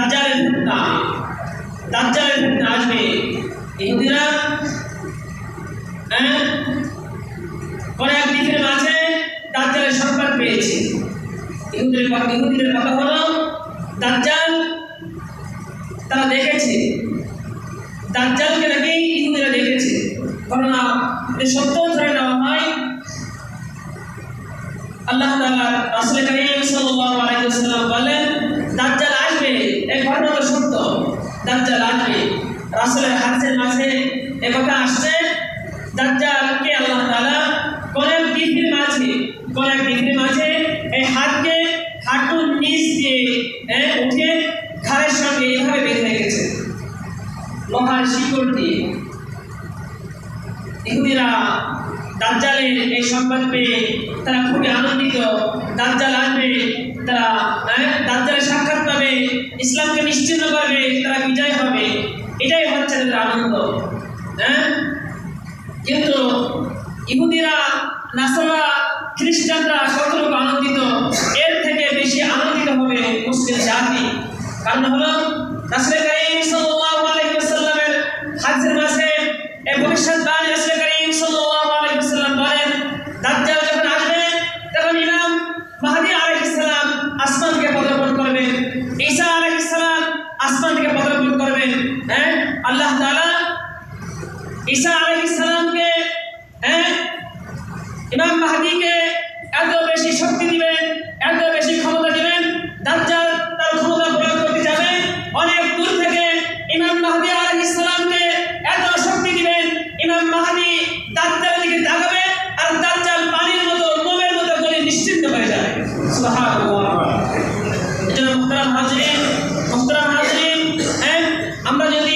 দাজ্জালের ফিতনা দাজ্জালের ফিতনা আসবে। ইহুদিরা হ্যাঁ? কোন এক দিকের মাঝে দাজ্জালের সংবাদ পেয়েছে। ইহুদির কথা ইহুদিদের কথা হলো, দাজ্জাল তারা দেখেছে। দাজ্জালকে নাকি ইহুদিরা দেখেছে। ঘটনা সত্য ধরে নেওয়া হয়, আল্লাহ তাআলা রাসূল করিম সাল্লাল্লাহু আলাইহি ওয়াসাল্লাম বলেন, দাজ্জাল আসবে এই ঘটনা তো সত্য দাজ্জাল আসবে রাসূলের হাদিসের মাঝে কথা আসছে, দাজ্জালকে আল্লাহ তাআলা কোন এক মাঝে কোন এক মাঝে এই হাতকে হাঁটুর নিচ দিয়ে উঠে ঘাড়ের সঙ্গে এইভাবে বেঁধে রেখেছে। লোহার শিকড় দিয়ে। ইহুদিরা দাজ্জালের এই সংবাদ পেয়ে তারা খুবই আনন্দিত। দাজ্জাল আসবে, তারা দাজ্জালের সাক্ষাৎ পাবে, ইসলামকে নিশ্চিন্ন করবে, তারা বিজয় হবে। এটাই হচ্ছে তাদের আনন্দ। হ্যাঁ? কিন্তু ইহুদিরা, নাসারা, খ্রিস্টানরা কতটুকু আনন্দিত। এর থেকে বেশি আনন্দিত হবে মুসলিম জাতি। কারণ হলো রাসূল করিম সাল্লাল্লাহু আলাইহি ওয়াসাল্লামের হাদিসের মাঝে এই ভবিষ্যৎবাণী রাসূল করিম সাল্লাল্লাহু আলাইহি ওয়াসাল্লাম বলেন দাজ্জাল যখন আসবে তখন ইমাম মাহদী আলাইহিস সালাম আসমান থেকে পদার্পণ করবেন ঈসা আলাইহিস সালাম আসমান থেকে পদার্পণ করবেন হ্যাঁ আল্লাহ তাআলা ঈসা আলাইহিস হ্যাঁ? ইমাম মাহদীকে এত বেশি শক্তি দিবেন, এত বেশি ক্ষমতা দিবেন, দাজ্জাল তার ক্ষমতা প্রয়োগ করতে যাবে। অনেক দূর থেকে ইমাম মাহদী আলাইহিস সালামকে এত শক্তি দিবেন, ইমাম মাহদী দাজ্জালের দিকে তাকাবে আর দাজ্জাল পানির মতো, মোমের মতো করে নিশ্চিন্ত হয়ে যাবে। সুবহানাল্লাহ। এজন্য মুহতারাম হাজরিন মুহতারাম হাজরিন হ্যাঁ? আমরা যদি